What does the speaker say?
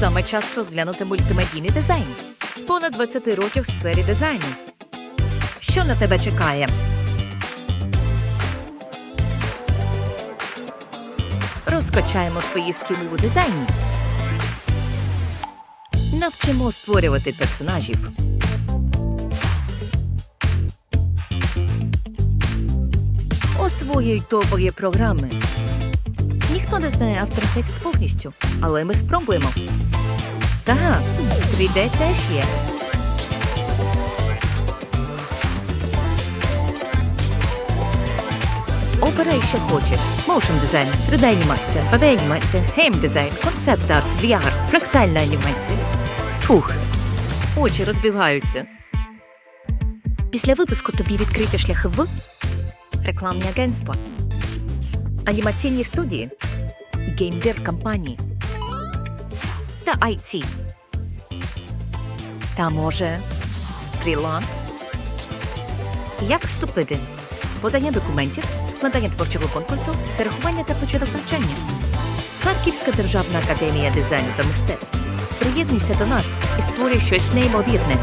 Саме час розглянути мультимедійний дизайн. Понад 20 років в сфері дизайну. Що на тебе чекає? Розкачаємо твої скіли у дизайні. Навчимо створювати персонажів. Освоюй топові програми. Ніхто не знає After Effects повністю, але ми спробуємо. Так, 3D теж є. Обирай, що хочеш. Motion дизайн, 3D-анімація, 2D-анімація, гейм-дизайн, концепт-арт, VR, фрактальна анімація. Фух, очі розбігаються. Після випуску тобі відкриті шляхи в рекламні агентства, анімаційні студії, геймдев компанії та IT. Та може фріланс? Як вступити? Подання документів, складання творчого конкурсу, зарахування та початок навчання. Харківська державна академія дизайну та мистецтв. Приєднуйся до нас і створюй щось неймовірне.